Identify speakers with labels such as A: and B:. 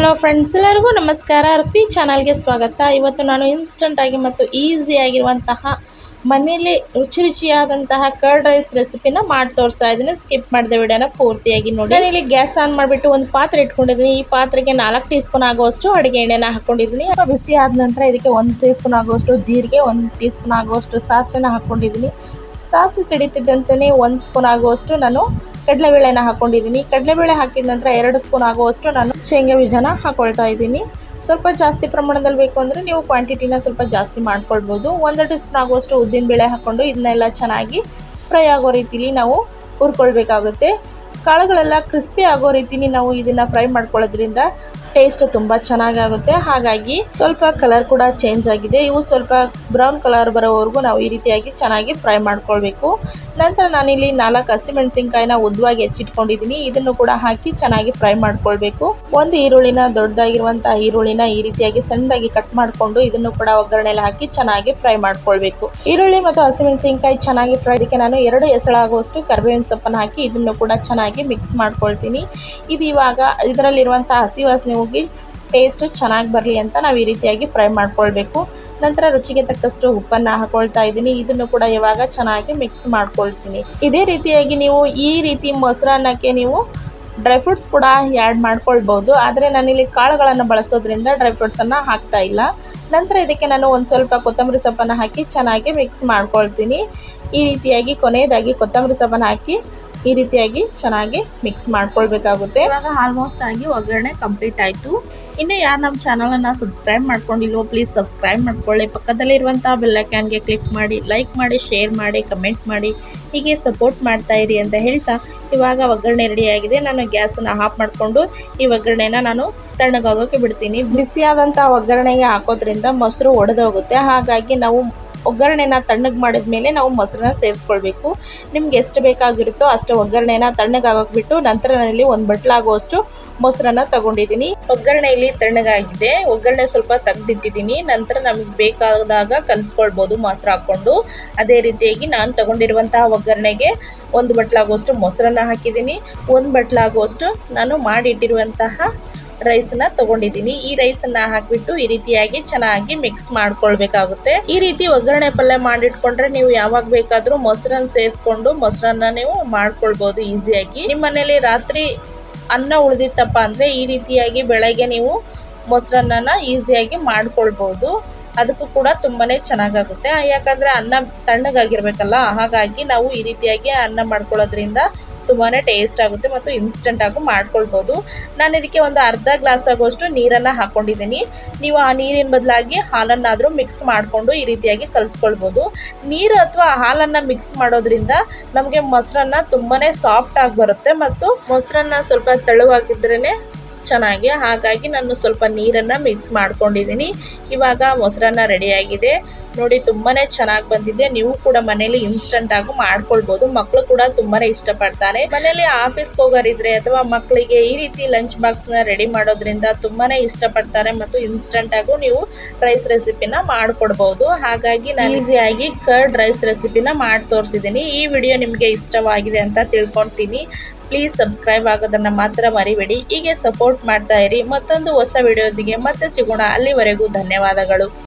A: Hello friends ಎಲ್ಲರಿಗೂ ನಮಸ್ಕಾರ. ಅರ್ಪಿ ಚಾನಲ್ಗೆ ಸ್ವಾಗತ. ಇವತ್ತು ನಾನು ಇನ್ಸ್ಟಂಟಾಗಿ ಮತ್ತು ಈಸಿಯಾಗಿರುವಂತಹ ಮನೇಲಿ ರುಚಿ ರುಚಿಯಾದಂತಹ ಕರ್ಡ್ ರೈಸ್ ರೆಸಿಪಿನ ಮಾಡಿ ತೋರಿಸ್ತಾ ಇದ್ದೀನಿ. ಸ್ಕಿಪ್ ಮಾಡಿದೆ ವಿಡಿಯೋನ ಪೂರ್ತಿಯಾಗಿ ನೋಡಿ. ಇಲ್ಲಿ ಗ್ಯಾಸ್ ಆನ್ ಮಾಡಿಬಿಟ್ಟು ಒಂದು ಪಾತ್ರೆ ಇಟ್ಕೊಂಡಿದ್ದೀನಿ. ಈ ಪಾತ್ರೆಗೆ ನಾಲ್ಕು ಟೀ ಸ್ಪೂನ್ ಆಗುವಷ್ಟು ಅಡುಗೆ ಎಣ್ಣೆನ ಹಾಕೊಂಡಿದ್ದೀನಿ. ಬಿಸಿ ಆದ ನಂತರ ಇದಕ್ಕೆ ಒಂದು ಟೀ ಸ್ಪೂನ್ ಆಗುವಷ್ಟು ಜೀರಿಗೆ, ಒಂದು ಟೀ ಸ್ಪೂನ್ ಆಗುವಷ್ಟು ಸಾಸಿವೆನ ಹಾಕ್ಕೊಂಡಿದ್ದೀನಿ ಸಾಸಿವೆ ಸಿಡಿತಿದ್ದಂತೆಯೇ ಒಂದು ಸ್ಪೂನ್ ಆಗುವಷ್ಟು ನಾನು ಕಡಲೆಬೇಳೆನ ಹಾಕೊಂಡಿದ್ದೀನಿ. ಕಡಲೆಬೇಳೆ ಹಾಕಿದ ನಂತರ ಎರಡು ಸ್ಪೂನ್ ಆಗುವಷ್ಟು ನಾನು ಶೇಂಗಾ ಬೀಜನ ಹಾಕೊಳ್ತಾ ಇದ್ದೀನಿ. ಸ್ವಲ್ಪ ಜಾಸ್ತಿ ಪ್ರಮಾಣದಲ್ಲಿ ಬೇಕು ಅಂದರೆ ನೀವು ಕ್ವಾಂಟಿಟಿನ ಸ್ವಲ್ಪ ಜಾಸ್ತಿ ಮಾಡ್ಕೊಳ್ಬೋದು. ಒಂದು ಟೀ ಸ್ಪೂನ್ ಆಗುವಷ್ಟು ಉದ್ದಿನ ಬೇಳೆ ಹಾಕ್ಕೊಂಡು ಇದನ್ನೆಲ್ಲ ಚೆನ್ನಾಗಿ ಫ್ರೈ ಆಗೋ ರೀತಿಲಿ ನಾವು ಹುರ್ಕೊಳ್ಬೇಕಾಗುತ್ತೆ. ಕಾಳುಗಳೆಲ್ಲ ಕ್ರಿಸ್ಪಿ ಆಗೋ ರೀತಿಲಿ ನಾವು ಇದನ್ನು ಫ್ರೈ ಮಾಡ್ಕೊಳ್ಳೋದ್ರಿಂದ ಟೇಸ್ಟ್ ತುಂಬ ಚೆನ್ನಾಗಾಗುತ್ತೆ. ಹಾಗಾಗಿ ಸ್ವಲ್ಪ ಕಲರ್ ಕೂಡ ಚೇಂಜ್ ಆಗಿದೆ. ಇವು ಸ್ವಲ್ಪ ಬ್ರೌನ್ ಕಲರ್ ಬರೋವರೆಗೂ ನಾವು ಈ ರೀತಿಯಾಗಿ ಚೆನ್ನಾಗಿ ಫ್ರೈ ಮಾಡ್ಕೊಳ್ಬೇಕು. ನಂತರ ನಾನಿಲ್ಲಿ ನಾಲ್ಕು ಹಸಿಮೆಣಸಿನ್ಕಾಯಿನ ಉದ್ದವಾಗಿ ಹೆಚ್ಚಿಟ್ಕೊಂಡಿದ್ದೀನಿ. ಇದನ್ನು ಕೂಡ ಹಾಕಿ ಚೆನ್ನಾಗಿ ಫ್ರೈ ಮಾಡ್ಕೊಳ್ಬೇಕು. ಒಂದು ಈರುಳ್ಳಿನ ದೊಡ್ಡದಾಗಿರುವಂತಹ ಈರುಳ್ಳಿನ ಈ ರೀತಿಯಾಗಿ ಸಣ್ಣದಾಗಿ ಕಟ್ ಮಾಡಿಕೊಂಡು ಇದನ್ನು ಕೂಡ ಒಗ್ಗರಣೆಯಲ್ಲಿ ಹಾಕಿ ಚೆನ್ನಾಗಿ ಫ್ರೈ ಮಾಡ್ಕೊಳ್ಬೇಕು. ಈರುಳ್ಳಿ ಮತ್ತು ಹಸಿಮೆಣಸಿನ್ಕಾಯಿ ಚೆನ್ನಾಗಿ ಫ್ರೈ ಅದಕ್ಕೆ ನಾನು ಎರಡು ಹೆಸಳಾಗುವಷ್ಟು ಕರ್ಬೇವಿನ ಸೊಪ್ಪನ್ನು ಹಾಕಿ ಇದನ್ನು ಕೂಡ ಚೆನ್ನಾಗಿ ಮಿಕ್ಸ್ ಮಾಡ್ಕೊಳ್ತೀನಿ. ಇದು ಇವಾಗ ಇದರಲ್ಲಿರುವಂತಹ ಹಸಿ ವಾಸನೆ ಹೋಗಿ ಟೇಸ್ಟು ಚೆನ್ನಾಗಿ ಬರಲಿ ಅಂತ ನಾವು ಈ ರೀತಿಯಾಗಿ ಫ್ರೈ ಮಾಡ್ಕೊಳ್ಬೇಕು. ನಂತರ ರುಚಿಗೆ ತಕ್ಕಷ್ಟು ಉಪ್ಪನ್ನು ಹಾಕೊಳ್ತಾ ಇದ್ದೀನಿ. ಇದನ್ನು ಕೂಡ ಇವಾಗ ಚೆನ್ನಾಗಿ ಮಿಕ್ಸ್ ಮಾಡ್ಕೊಳ್ತೀನಿ. ಇದೇ ರೀತಿಯಾಗಿ ನೀವು ಈ ರೀತಿ ಮೊಸರನ್ನಕ್ಕೆ ನೀವು ಡ್ರೈ ಫ್ರೂಟ್ಸ್ ಕೂಡ ಆ್ಯಡ್ ಮಾಡ್ಕೊಳ್ಬೋದು. ಆದರೆ ನಾನಿಲ್ಲಿ ಕಾಳುಗಳನ್ನು ಬಳಸೋದ್ರಿಂದ ಡ್ರೈ ಫ್ರೂಟ್ಸನ್ನು ಹಾಕ್ತಾ ಇಲ್ಲ. ನಂತರ ಇದಕ್ಕೆ ನಾನು ಒಂದು ಸ್ವಲ್ಪ ಕೊತ್ತಂಬರಿ ಸೊಪ್ಪನ್ನು ಹಾಕಿ ಚೆನ್ನಾಗಿ ಮಿಕ್ಸ್ ಮಾಡ್ಕೊಳ್ತೀನಿ. ಈ ರೀತಿಯಾಗಿ ಕೊನೆಯದಾಗಿ ಕೊತ್ತಂಬರಿ ಸೊಪ್ಪನ್ನು ಹಾಕಿ ಈ ರೀತಿಯಾಗಿ ಚೆನ್ನಾಗಿ ಮಿಕ್ಸ್ ಮಾಡ್ಕೊಳ್ಬೇಕಾಗುತ್ತೆ. ಇವಾಗ ಆಲ್ಮೋಸ್ಟ್ ಆಗಿ ಒಗ್ಗರಣೆ ಕಂಪ್ಲೀಟ್ ಆಯಿತು. ಇನ್ನು ಯಾರು ನಮ್ಮ ಚಾನಲನ್ನು ಸಬ್ಸ್ಕ್ರೈಬ್ ಮಾಡ್ಕೊಂಡಿಲ್ವೋ ಪ್ಲೀಸ್ ಸಬ್ಸ್ಕ್ರೈಬ್ ಮಾಡ್ಕೊಳ್ಳಿ. ಪಕ್ಕದಲ್ಲಿರುವಂಥ ಬೆಲ್ಲಕ್ಯಾನ್ಗೆ ಕ್ಲಿಕ್ ಮಾಡಿ ಲೈಕ್ ಮಾಡಿ ಶೇರ್ ಮಾಡಿ ಕಮೆಂಟ್ ಮಾಡಿ. ಹೀಗೆ ಸಪೋರ್ಟ್ ಮಾಡ್ತಾ ಇರಿ ಅಂತ ಹೇಳ್ತಾ ಇವಾಗ ಒಗ್ಗರಣೆ ರೆಡಿಯಾಗಿದೆ ನಾನು ಗ್ಯಾಸನ್ನು ಆಫ್ ಮಾಡಿಕೊಂಡು ಈ ಒಗ್ಗರಣೆನ ನಾನು ತಣ್ಣಗಾಗೋಕ್ಕೆ ಬಿಡ್ತೀನಿ. ಬಿಸಿಯಾದಂಥ ಒಗ್ಗರಣೆಗೆ ಹಾಕೋದ್ರಿಂದ ಮೊಸರು ಒಡೆದೋಗುತ್ತೆ. ಹಾಗಾಗಿ ನಾವು ಒಗ್ಗರಣೆನ ತಣ್ಣಗೆ ಮಾಡಿದ ಮೇಲೆ ನಾವು ಮೊಸರನ್ನ ಸೇರಿಸ್ಕೊಳ್ಬೇಕು. ನಿಮ್ಗೆ ಎಷ್ಟು ಬೇಕಾಗಿರುತ್ತೋ ಅಷ್ಟು ಒಗ್ಗರಣೆನ ತಣ್ಣಗಾಗೋಕೆ ಬಿಟ್ಟು ನಂತರ ನಾನಿಲ್ಲಿ ಒಂದು ಬಟ್ಲಾಗುವಷ್ಟು ಮೊಸರನ್ನ ತಗೊಂಡಿದ್ದೀನಿ ಒಗ್ಗರಣೆ ಇಲ್ಲಿ ತಣ್ಣಗಾಗಿದೆ. ಒಗ್ಗರಣೆ ಸ್ವಲ್ಪ ತೆಗ್ದಿಟ್ಟಿದ್ದೀನಿ ನಂತರ ನಮಗೆ ಬೇಕಾದಾಗ ಕಲಿಸ್ಕೊಳ್ಬೋದು ಮೊಸರು ಹಾಕ್ಕೊಂಡು. ಅದೇ ರೀತಿಯಾಗಿ ನಾನು ತಗೊಂಡಿರುವಂತಹ ಒಗ್ಗರಣೆಗೆ ಒಂದು ಬಟ್ಲಾಗುವಷ್ಟು ಮೊಸರನ್ನ ಹಾಕಿದ್ದೀನಿ ಒಂದು ಬಟ್ಲಾಗುವಷ್ಟು ನಾನು ಮಾಡಿಟ್ಟಿರುವಂತಹ ರೈಸನ್ನ ತಗೊಂಡಿದ್ದೀನಿ. ಈ ರೈಸನ್ನ ಹಾಕ್ಬಿಟ್ಟು ಈ ರೀತಿಯಾಗಿ ಚೆನ್ನಾಗಿ ಮಿಕ್ಸ್ ಮಾಡ್ಕೊಳ್ಬೇಕಾಗುತ್ತೆ. ಈ ರೀತಿ ಒಗ್ಗರಣೆ ಪಲ್ಯ ಮಾಡಿಟ್ಕೊಂಡ್ರೆ ನೀವು ಯಾವಾಗ ಬೇಕಾದ್ರೂ ಮೊಸರನ್ನ ಸೇರಿಸ್ಕೊಂಡು ಮೊಸರನ್ನ ನೀವು ಮಾಡ್ಕೊಳ್ಬಹುದು ಈಸಿಯಾಗಿ ನಿಮ್ಮ ಮನೇಲಿ ರಾತ್ರಿ ಅನ್ನ ಉಳಿದಿತ್ತಪ್ಪ ಅಂದ್ರೆ ಈ ರೀತಿಯಾಗಿ ಬೆಳಗ್ಗೆ ನೀವು ಮೊಸರನ್ನ ಈಸಿಯಾಗಿ ಮಾಡ್ಕೊಳ್ಬಹುದು ಅದಕ್ಕೂ ಕೂಡ ತುಂಬಾನೇ ಚೆನ್ನಾಗಾಗುತ್ತೆ. ಯಾಕಂದ್ರೆ ಅನ್ನ ತಣ್ಣಗಾಗಿರ್ಬೇಕಲ್ಲ, ಹಾಗಾಗಿ ನಾವು ಈ ರೀತಿಯಾಗಿ ಅನ್ನ ಮಾಡ್ಕೊಳ್ಳೋದ್ರಿಂದ ತುಂಬಾ ಟೇಸ್ಟ್ ಆಗುತ್ತೆ ಮತ್ತು ಇನ್ಸ್ಟೆಂಟ್ ಆಗಿ ಮಾಡ್ಕೊಳ್ಬೋದು. ನಾನು ಇದಕ್ಕೆ ಒಂದು ಅರ್ಧ ಗ್ಲಾಸ್ ಆಗುವಷ್ಟು ನೀರನ್ನು ಹಾಕ್ಕೊಂಡಿದ್ದೀನಿ ನೀವು ಆ ನೀರಿನ ಬದಲಾಗಿ ಹಾಲನ್ನಾದರೂ ಮಿಕ್ಸ್ ಮಾಡಿಕೊಂಡು ಈ ರೀತಿಯಾಗಿ ಕಲಿಸ್ಕೊಳ್ಬೋದು. ನೀರು ಅಥವಾ ಹಾಲನ್ನು ಮಿಕ್ಸ್ ಮಾಡೋದ್ರಿಂದ ನಮಗೆ ಮೊಸರನ್ನ ತುಂಬಾ ಸಾಫ್ಟ್ ಆಗಿ ಬರುತ್ತೆ ಮತ್ತು ಮೊಸರನ್ನ ಸ್ವಲ್ಪ ತೆಳುವಾಗಿದ್ರೇ ಚೆನ್ನಾಗಿ ಹಾಗಾಗಿ ನಾನು ಸ್ವಲ್ಪ ನೀರನ್ನು ಮಿಕ್ಸ್ ಮಾಡ್ಕೊಂಡಿದ್ದೀನಿ. ಇವಾಗ ಮೊಸರನ್ನ ರೆಡಿಯಾಗಿದೆ ನೋಡಿ, ತುಂಬಾನೇ ಚೆನ್ನಾಗಿ ಬಂದಿದೆ. ನೀವು ಕೂಡ ಮನೇಲಿ ಇನ್ಸ್ಟಂಟ್ ಆಗಿ ಮಾಡ್ಕೊಳ್ಬಹುದು ಮಕ್ಕಳು ಕೂಡ ತುಂಬಾ ಇಷ್ಟಪಡ್ತಾರೆ. ಮನೇಲಿ ಆಫೀಸ್ ಹೋಗೋರಿದ್ರೆ ಅಥವಾ ಮಕ್ಕಳಿಗೆ ಈ ರೀತಿ ಲಂಚ್ ಬಾಕ್ಸ್ನ ರೆಡಿ ಮಾಡೋದ್ರಿಂದ ತುಂಬಾ ಇಷ್ಟಪಡ್ತಾರೆ ಮತ್ತು ಇನ್ಸ್ಟಂಟ್ ಆಗು ನೀವು ರೈಸ್ ರೆಸಿಪಿನ ಮಾಡ್ಕೊಡ್ಬಹುದು ಹಾಗಾಗಿ ನಾನು ಈಸಿಯಾಗಿ ಕರ್ಡ್ ರೈಸ್ ರೆಸಿಪಿನ ಮಾಡಿ ತೋರಿಸಿದ್ದೀನಿ. ಈ ವಿಡಿಯೋ ನಿಮಗೆ ಇಷ್ಟವಾಗಿದೆ ಅಂತ ತಿಳ್ಕೊಳ್ತೀನಿ. ಪ್ಲೀಸ್ ಸಬ್ಸ್ಕ್ರೈಬ್ ಆಗೋದನ್ನು ಮಾತ್ರ ಮರಿಬೇಡಿ. ಹೀಗೆ ಸಪೋರ್ಟ್ ಮಾಡ್ತಾ ಇರಿ. ಮತ್ತೊಂದು ಹೊಸ ವಿಡಿಯೋದಿಗೆ ಮತ್ತೆ ಸಿಗೋಣ. ಅಲ್ಲಿವರೆಗೂ ಧನ್ಯವಾದಗಳು.